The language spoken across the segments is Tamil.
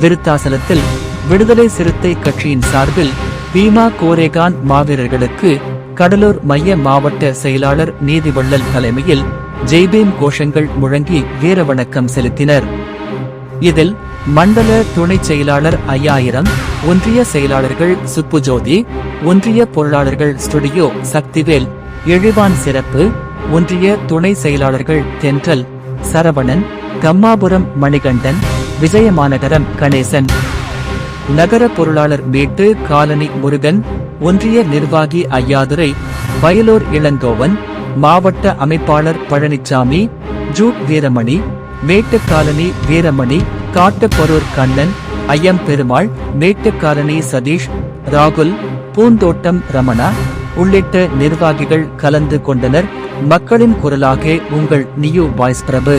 விருத்தாசலத்தில் விடுதலை சிறுத்தை கட்சியின் சார்பில் பீமா கோரேகான் மாவீரர்களுக்கு கடலூர் மைய மாவட்ட செயலாளர் நீதிவள்ளல் தலைமையில் ஜெய்பீம் கோஷங்கள் முழங்கி வீர வணக்கம் செலுத்தினர். இதில் மண்டல துணை செயலாளர் ஐயாயிரம் ஒன்றிய செயலாளர்கள் சுப்புஜோதி ஒன்றிய பொருளாளர்கள் ஸ்டுடியோ சக்திவேல் எழிவான் சிறப்பு ஒன்றிய துணை செயலாளர்கள் தென்றல் சரவணன் கம்மாபுரம் மணிகண்டன் விஜயமாநகரம் கணேசன். நகர பொருளாளர் மேட்டு காலனி முருகன் ஒன்றிய நிர்வாகி ஐயாதுரை வயலூர் இளங்கோவன் மாவட்ட அமைப்பாளர் பழனிச்சாமி ஜூட் வீரமணி மேட்டுக்காலனி வீரமணி காட்டுப்பரூர் கண்ணன் ஐயம் பெருமாள் மேட்டுக்காலனி சதீஷ் ராகுல் பூந்தோட்டம் ரமணா உள்ளிட்ட நிர்வாகிகள் கலந்து கொண்டனர். மக்களின் குரலாக உங்கள் நியூ வாய்ஸ் பிரபு.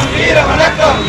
வணக்கம். வீர வணக்கம்